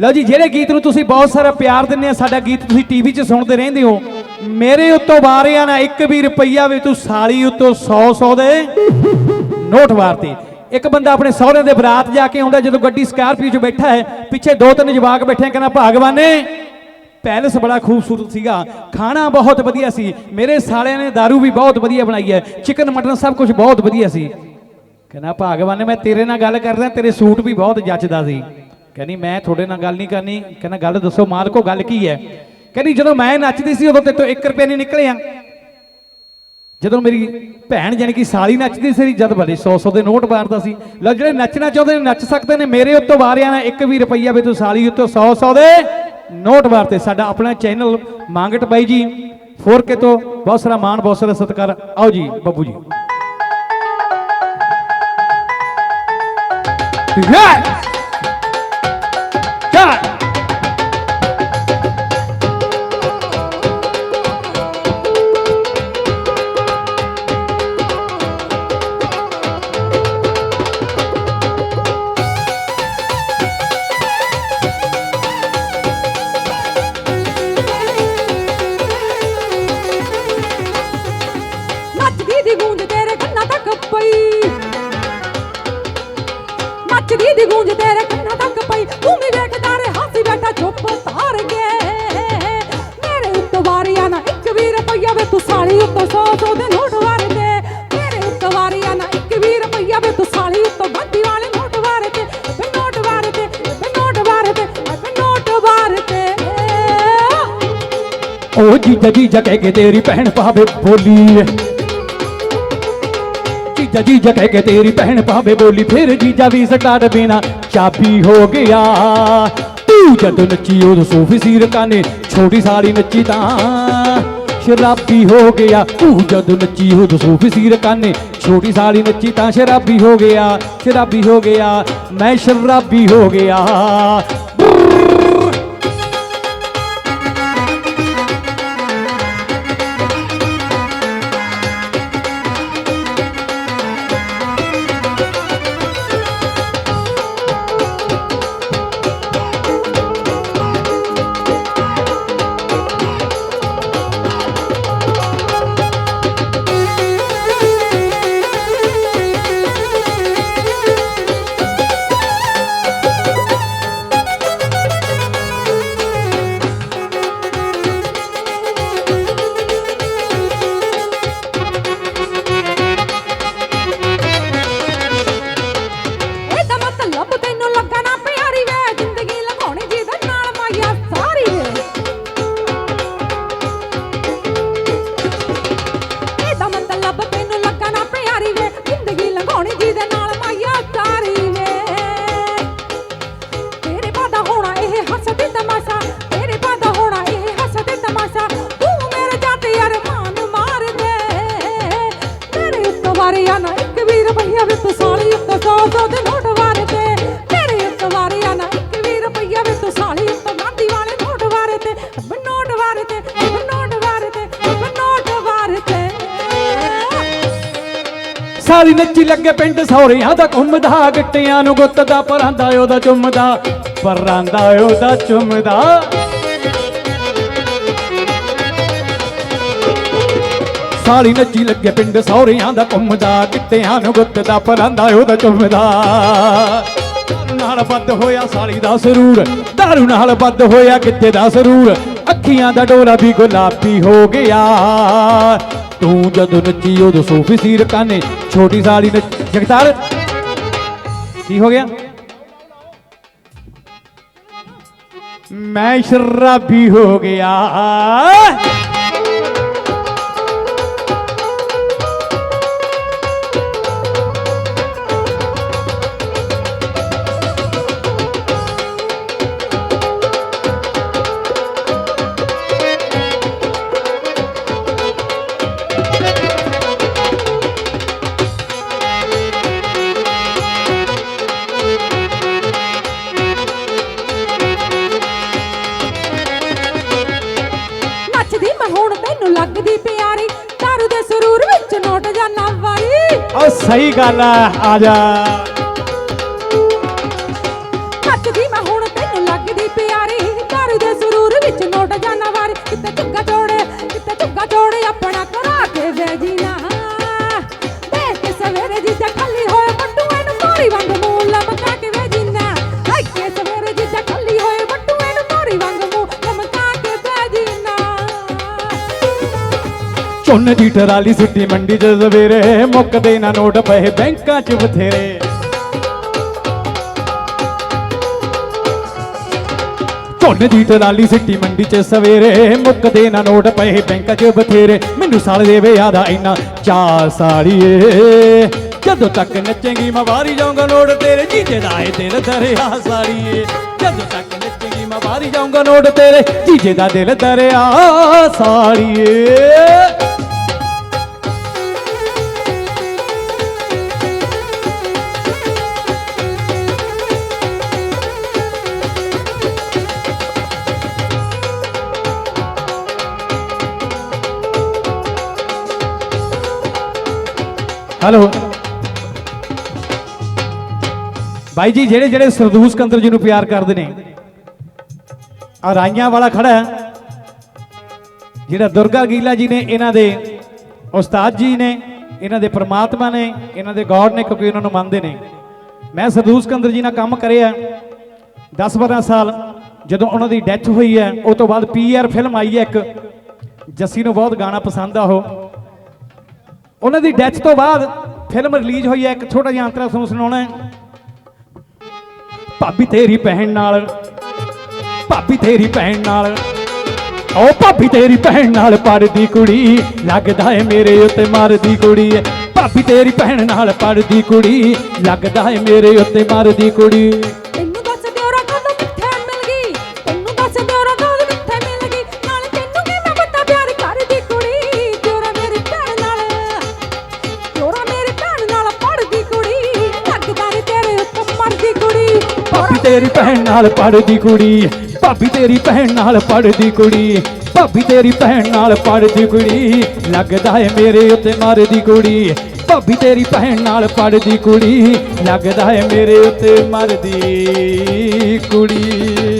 ਲਓ ਜੀ ਜਿਹੜੇ ਗੀਤ ਨੂੰ ਤੁਸੀਂ ਬਹੁਤ ਸਾਰਾ ਪਿਆਰ ਦਿੰਦੇ ਆ ਸਾਡਾ ਗੀਤ ਤੁਸੀਂ ਟੀਵੀ 'ਚ ਸੁਣਦੇ ਰਹਿੰਦੇ ਹੋ। ਮੇਰੇ ਉੱਤੋਂ ਵਾਰਿਆ ਨਾ ਇੱਕ ਵੀ ਰੁਪਈਆ ਵੀ ਤੂੰ ਸਾਲੀ ਉੱਤੋਂ 100 100 ਦੇ ਨੋਟ ਵਾਰਤੇ। ਇੱਕ ਬੰਦਾ ਆਪਣੇ ਸਹੁਰੇ ਦੇ ਬਰਾਤ ਜਾ ਕੇ ਆਉਂਦਾ ਜਦੋਂ ਗੱਡੀ ਸਕਾਰਪੀਓ 'ਚ ਬੈਠਾ ਹੈ ਪਿੱਛੇ ਦੋ ਤਿੰਨ ਜਵਾਕ ਬੈਠੇ ਆ, ਕਹਿੰਦਾ ਭਗਵਾਨੇ ਪੈਲਸ ਬੜਾ ਖੂਬਸੂਰਤ ਸੀਗਾ ਖਾਣਾ ਬਹੁਤ ਵਧੀਆ ਸੀ ਮੇਰੇ ਸਾਲਿਆਂ ਨੇ दारू ਵੀ ਬਹੁਤ ਵਧੀਆ ਬਣਾਈ ਹੈ ਚਿਕਨ ਮਟਨ ਸਭ ਕੁਝ ਬਹੁਤ ਵਧੀਆ ਸੀ। ਕਹਿੰਦਾ ਭਗਵਾਨ ਮੈਂ ਤੇਰੇ ਨਾਲ ਗੱਲ ਕਰਦਾ ਤੇਰੇ ਸੂਟ ਵੀ ਬਹੁਤ ਜੱਚਦਾ ਸੀ। ਕਹਿੰਦੀ, ਮੈਂ ਤੁਹਾਡੇ ਨਾਲ ਗੱਲ ਨਹੀਂ ਕਰਨੀ। ਕਹਿੰਦਾ, ਗੱਲ ਦੱਸੋ, ਮਾਲਕੋ, ਗੱਲ ਕੀ ਹੈ? ਕਹਿੰਦੀ, ਜਦੋਂ ਮੈਂ ਨੱਚਦੀ ਸੀ, ਉਦੋਂ ਤੇ ਤੋਂ 1 ਰੁਪਏ ਨਹੀਂ ਨਿਕਲਿਆ। ਜਦੋਂ ਮੇਰੀ ਭੈਣ ਜਾਨੀ ਕਿ ਸਾਲੀ ਨੱਚਦੀ ਸੀ, ਜਦ ਬੜੇ 100 100 ਦੇ ਨੋਟ ਵਾਰਦਾ ਸੀ, ਲਓ, ਜਿਹੜੇ ਨੱਚਣਾ ਚਾਹੁੰਦੇ ਨੇ, ਨੱਚ ਸਕਦੇ ਨੇ, ਮੇਰੇ ਉੱਤੋਂ ਵਾਰਿਆ ਨਾ ਇੱਕ ਵੀ ਰੁਪਈਆ ਵੀ ਤੂੰ ਸਾਲੀ ਉੱਤੋਂ 100 100 ਦੇ ਨੋਟ ਵਾਰਤੇ। ਸਾਡਾ ਆਪਣਾ ਚੈਨਲ ਮੰਗਟ ਬਾਈ ਜੀ 4K ਤੋਂ ਬਹੁਤ ਸਾਰਾ ਮਾਣ, ਬਹੁਤ ਸਾਰਾ ਸਤਿਕਾਰ। ਆਓ ਜੀ, ਬੱਬੂ ਜੀ। Yes! ਨੱਚਦੀ ਦੀ ਗੂੰਜ ਤੇਰੇ ਕੰਨਾਂ ਤੱਕ ਪਈ। ਤੂੰ ਵੀ ਵੇਖਦਾ ਰੇ ਹਾਸੀ ਬੈਠਾ, ਚੁੱਪ ਤਾਰ ਕੇ। ਮੇਰੇ ਉੱਤੋਂ ਵਾਰਿਆ ਨਾ ਇੱਕ ਵੀ ਰੁਪਈਆ ਵੇ, ਤੂੰ ਸਾਲੀ ਉੱਤੋਂ ਸੌ ਸੌ ਦੇ ਨੋਟ ਵਾਰ ਦੇ ਮੇਰੇ ਉੱਤੋਂ ਵਾਰਿਆ ਨਾ ਇੱਕ ਵੀ ਰੁਪਈਆ ਵੇ, ਤੂੰ ਸਾਲੀ ਉੱਤੋਂ ਗੱਦੀ ਵਾਲੇ ਨੋਟ ਵਾਰ ਦੇ ਵੇ ਨੋਟ ਵਾਰ ਦੇ ਵੇ ਨੋਟ ਵਾਰ ਦੇ ਵੇ ਨੋਟ ਵਾਰ ਦੇ ਓ ਜੀਜਾ ਜੀਜਾ ਕਹਿ ਕੇ ਤੇਰੀ ਭੈਣ ਪਾਵੇ ਬੋਲੀ ਜੀਜਾ ਜੀਜਾ ਕਹਿ ਕੇ ਤੇਰੀ ਭੈਣ ਪਾਵੇ ਬੋਲੀ, ਫਿਰ ਜੀਜਾ ਵੀ ਸਟਾਰਟ ਬਿਨਾ ਚਾਬੀ ਹੋ ਗਿਆ। ਤੂੰ ਜਦੋਂ ਨੱਚੀ ਉਹ ਸੂਫੀ ਸੀਰ ਕਾਨੇ ਛੋਟੀ ਸਾੜੀ ਨੱਚੀ ਤਾਂ ਸ਼ਰਾਬੀ ਹੋ ਗਿਆ। ਤੂੰ ਜਦੋਂ ਨੱਚੀ ਉਦੋਂ ਸੂਫੀ ਸੀਰ ਕਾਨੇ ਛੋਟੀ ਸਾਲੀ ਨੱਚੀ ਤਾਂ ਸ਼ਰਾਬੀ ਹੋ ਗਿਆ, ਸ਼ਰਾਬੀ ਹੋ ਗਿਆ, ਮੈਂ ਸ਼ਰਾਬੀ ਹੋ ਗਿਆ। ਸਾਰੀ ਨੱਚੀ ਲੱਗੇ ਪਿੰਡ ਸੌਰਿਆਂ ਦਾ ਘੁੰਮਦਾ ਗਿੱਟਿਆਂ ਨੂੰ ਗੁੱਤ ਦਾ ਪਰਾਂਦਾ ਉਹਦਾ ਚੁੰਮਦਾ ਪਰਾਂਦਾ ਉਹਦਾ ਚੁੰਮਦਾ। ਸਾਲੀ ਨੱਚੀ ਲੱਗੇ ਪਿੰਡ ਸੌਰਿਆਂ ਦਾ ਘੁੰਮਦਾ ਗਿੱਟਿਆਂ ਨੂੰ ਗੁੱਤ ਦਾ ਪਰਾਂਦਾ ਉਹਦਾ ਚੁੰਮਦਾ। ਦਾਰੂ ਨਾਲ ਵੱਧ ਹੋਇਆ ਸਾਲੀ ਦਾ ਸਰੂਰ, ਦਾਰੂ ਨਾਲ ਵੱਧ ਹੋਇਆ ਗਿੱਟੇ ਦਾ ਸਰੂਰ, ਅੱਖੀਆਂ ਦਾ ਡੋਰਾ ਵੀ ਗੁਲਾਬੀ ਹੋ ਗਿਆ। ਤੂੰ ਜਦੋਂ ਨੱਚੀ ਉਦੋਂ ਸੂਫੀ ਸੀਰ ਕਾਨੇ, ਛੋਟੀ ਸਾਲੀ ਨੱਚ ਜਗਤਾਰ। ਕੀ ਹੋ ਗਿਆ? ਮੈਂ ਸ਼ਰਾਬੀ ਹੋ ਗਿਆ। ਵਾਰੀ ਸਹੀ ਗੱਲ ਆ ਆ ਜਾ। ਝੋਨੇ ਦੀ ਟਰਾਲੀ ਸਿੱਟੀ ਮੰਡੀ 'ਚ ਸਵੇਰੇ। ਮੁੱਕਦੇ ਨਾ ਨੋਟ ਪਏ ਬੈਂਕਾਂ 'ਚ ਬਥੇਰੇ। ਝੋਨੇ ਦੀ ਟਰਾਲੀ ਸਿੱਟੀ ਮੰਡੀ 'ਚ ਸਵੇਰੇ। ਮੁੱਕਦੇ ਨਾ ਨੋਟ ਪਏ ਬੈਂਕਾਂ 'ਚ ਬਥੇਰੇ। ਮੈਨੂੰ ਸਾਲ ਦੇਵੇ ਯਾਦ ਆ ਇੰਨਾ ਚਾ ਸਾੜੀਏ ਜਦੋਂ ਤੱਕ ਨੱਚੇਗੀ ਮੈਂ ਵਾਰੀ ਜਾਊਂਗਾ ਨੋਟ ਤੇਰੇ ਜੀਜੇ ਦਾ ਏ ਦਿਲ ਦਰਿਆ ਸਾੜੀਏ ਜਦੋਂ ਤੱਕ ਨੱਚੇਗੀ ਮੈਂ ਵਾਰੀ ਜਾਊਂਗਾ ਨੋਟ ਤੇਰੇ ਜੀਜੇ ਦਾ ਦਿਲ ਦਰਿਆ ਸਾੜੀਏ ਹੈਲੋ ਬਾਈ ਜੀ, ਜਿਹੜੇ ਜਿਹੜੇ ਸਰਦੂਸ ਕੰਦਰ ਜੀ ਨੂੰ ਪਿਆਰ ਕਰਦੇ ਨੇ ਆ ਰਾਈਆਂ ਵਾਲਾ ਖੜਾ ਹੈ। ਜਿਹੜਾ ਦੁਰਗਾ ਗੀਲਾ ਜੀ ਨੇ, ਇਹਨਾਂ ਦੇ ਉਸਤਾਦ ਜੀ ਨੇ, ਇਹਨਾਂ ਦੇ ਪ੍ਰਮਾਤਮਾ ਨੇ, ਇਹਨਾਂ ਦੇ ਗੋਡ ਨੇ, ਕਿਉਂਕਿ ਉਹਨਾਂ ਨੂੰ ਮੰਨਦੇ ਨੇ। ਮੈਂ ਸਰਦੂਸ ਕੰਦਰ ਜੀ ਨਾਲ ਕੰਮ ਕਰਿਆ 10-12 ਸਾਲ ਜਦੋਂ ਉਹਨਾਂ ਦੀ ਡੈਥ ਹੋਈ ਹੈ ਉਸ ਤੋਂ ਬਾਅਦ ਪੀਆਰ ਫਿਲਮ ਆਈ ਹੈ ਇੱਕ। ਜੱਸੀ ਨੂੰ ਬਹੁਤ ਗਾਣਾ ਪਸੰਦ ਆ ਉਹ। ਉਹਨਾਂ ਦੀ ਡੈਥ ਤੋਂ ਬਾਅਦ ਫਿਲਮ ਰਿਲੀਜ਼ ਹੋਈ ਹੈ, ਇੱਕ ਛੋਟਾ ਜਿਹਾ ਅੰਤਰਾ ਤੁਹਾਨੂੰ ਸੁਣਾਉਣਾ ਭਾਬੀ ਤੇਰੀ ਭੈਣ ਨਾਲ, ਭਾਬੀ ਤੇਰੀ ਭੈਣ ਨਾਲ, ਓ ਭਾਬੀ ਤੇਰੀ ਭੈਣ ਨਾਲ ਪੜਦੀ ਕੁੜੀ, ਲੱਗਦਾ ਏ ਮੇਰੇ ਉੱਤੇ ਮਰਦੀ ਕੁੜੀ ਭਾਬੀ ਤੇਰੀ ਭੈਣ ਨਾਲ ਪੜਦੀ ਕੁੜੀ, ਲੱਗਦਾ ਏ ਮੇਰੇ ਉੱਤੇ ਮਰਦੀ ਕੁੜੀ। ਤੇਰੀ ਭੈਣ ਨਾਲ ਪੜਦੀ ਕੁੜੀ, ਭਾਬੀ ਤੇਰੀ ਭੈਣ ਨਾਲ ਪੜਦੀ ਕੁੜੀ, ਭਾਬੀ ਤੇਰੀ ਭੈਣ ਨਾਲ ਪੜਦੀ ਕੁੜੀ, ਲੱਗਦਾ ਏ ਮੇਰੇ ਉੱਤੇ ਮਰਦੀ ਕੁੜੀ, ਭਾਬੀ ਤੇਰੀ ਭੈਣ ਨਾਲ ਪੜਦੀ ਕੁੜੀ, ਲੱਗਦਾ ਏ ਮੇਰੇ ਉੱਤੇ ਮਰਦੀ ਕੁੜੀ।